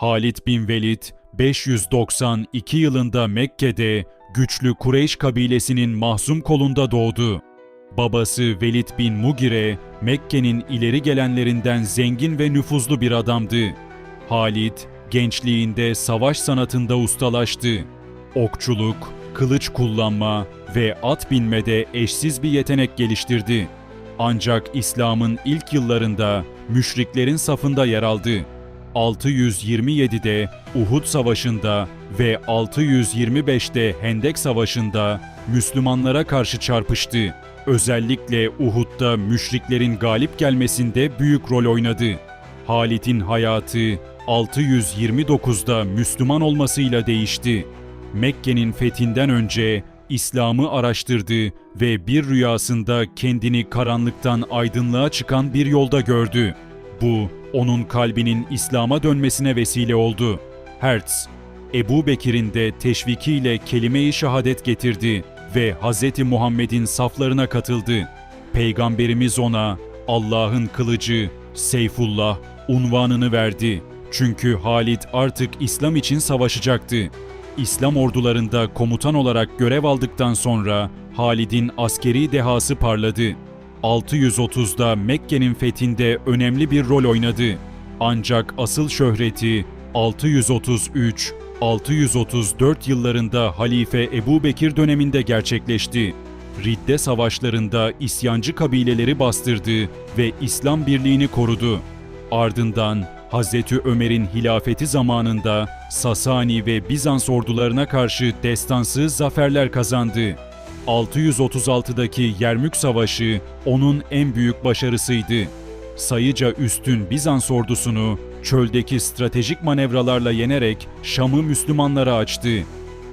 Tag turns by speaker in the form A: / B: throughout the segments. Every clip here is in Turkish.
A: Halid bin Velid 592 yılında Mekke'de güçlü Kureyş kabilesinin mahzum kolunda doğdu. Babası Velid bin Mugire, Mekke'nin ileri gelenlerinden zengin ve nüfuzlu bir adamdı. Halid, gençliğinde savaş sanatında ustalaştı. Okçuluk, kılıç kullanma ve at binmede eşsiz bir yetenek geliştirdi. Ancak İslam'ın ilk yıllarında müşriklerin safında yer aldı. 627'de Uhud Savaşı'nda ve 625'te Hendek Savaşı'nda Müslümanlara karşı çarpıştı. Özellikle Uhud'da müşriklerin galip gelmesinde büyük rol oynadı. Halit'in hayatı 629'da Müslüman olmasıyla değişti. Mekke'nin fethinden önce İslam'ı araştırdı ve bir rüyasında kendini karanlıktan aydınlığa çıkan bir yolda gördü. Bu, onun kalbinin İslam'a dönmesine vesile oldu. Hertz, Ebu Bekir'in de teşvikiyle kelime-i şehadet getirdi ve Hz. Muhammed'in saflarına katıldı. Peygamberimiz ona Allah'ın kılıcı, Seyfullah unvanını verdi. Çünkü Halid artık İslam için savaşacaktı. İslam ordularında komutan olarak görev aldıktan sonra Halid'in askeri dehası parladı. 630'da Mekke'nin fethinde önemli bir rol oynadı. Ancak asıl şöhreti 633 634 yıllarında Halife Ebu Bekir döneminde gerçekleşti. Ridde savaşlarında isyancı kabileleri bastırdı ve İslam birliğini korudu. Ardından Hazreti Ömer'in hilafeti zamanında Sasani ve Bizans ordularına karşı destansız zaferler kazandı. 636'daki Yermük Savaşı onun en büyük başarısıydı. Sayıca üstün Bizans ordusunu çöldeki stratejik manevralarla yenerek Şam'ı Müslümanlara açtı.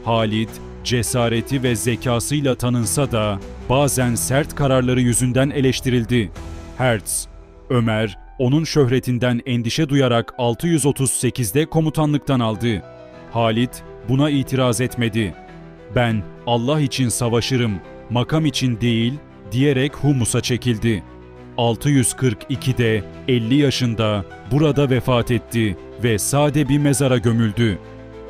A: Halid, cesareti ve zekasıyla tanınsa da bazen sert kararları yüzünden eleştirildi. Hertz, Ömer, onun şöhretinden endişe duyarak 638'de komutanlıktan aldı. Halid buna itiraz etmedi. Ben Allah için savaşırım, makam için değil diyerek Humus'a çekildi. 642'de 50 yaşında burada vefat etti ve sade bir mezara gömüldü.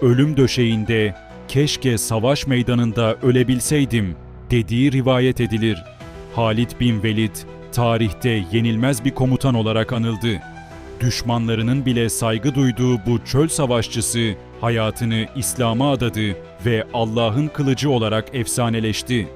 A: Ölüm döşeğinde keşke savaş meydanında ölebilseydim dediği rivayet edilir. Halid bin Velid tarihte yenilmez bir komutan olarak anıldı. Düşmanlarının bile saygı duyduğu bu çöl savaşçısı hayatını İslam'a adadı ve Allah'ın kılıcı olarak efsaneleşti.